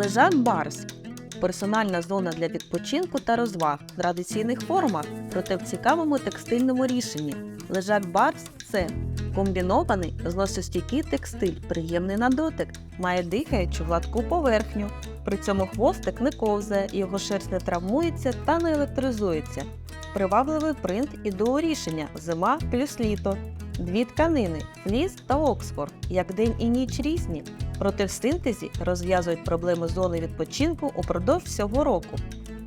Лежак Барс персональна зона для відпочинку та розваг в традиційних формах, проте в цікавому текстильному рішенні. Лежак Барс це комбінований зносостійкий текстиль, приємний на дотик, має дихаючу гладку поверхню. При цьому хвостик не ковзає, його шерсть не травмується та не електризується. Привабливий принт і дуорішення зима плюс літо. Дві тканини фліс та Оксфорд, як день і ніч різні, проте в синтезі розв'язують проблеми зони відпочинку упродовж всього року.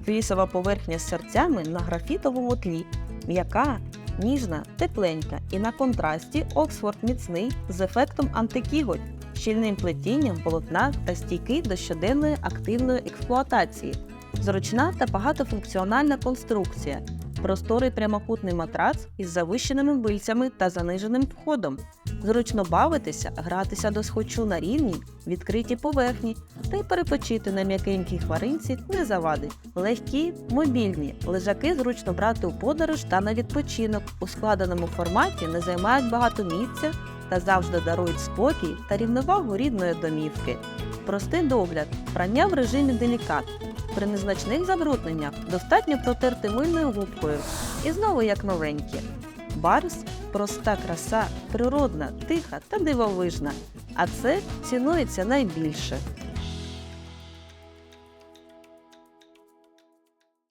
Флісова поверхня з серцями на графітовому тлі, м'яка, ніжна, тепленька і на контрасті Оксфорд міцний з ефектом антикіготь, щільним плетінням полотна та стійкий до щоденної активної експлуатації. Зручна та багатофункціональна конструкція, просторий прямокутний матрац із завищеними бильцями та заниженим входом. Зручно бавитися, гратися до схочу на рівній, відкритій поверхні та й перепочити на м'якенькій хваринці не завадить. Легкі, мобільні, лежаки зручно брати у подорож та на відпочинок. У складеному форматі не займають багато місця та завжди дарують спокій та рівновагу рідної домівки. Простий догляд, прання в режимі делікат. При незначних забрудненнях достатньо протерти мильною губкою. І знову як новенькі. Барс проста краса, природна, тиха та дивовижна. А це цінується найбільше.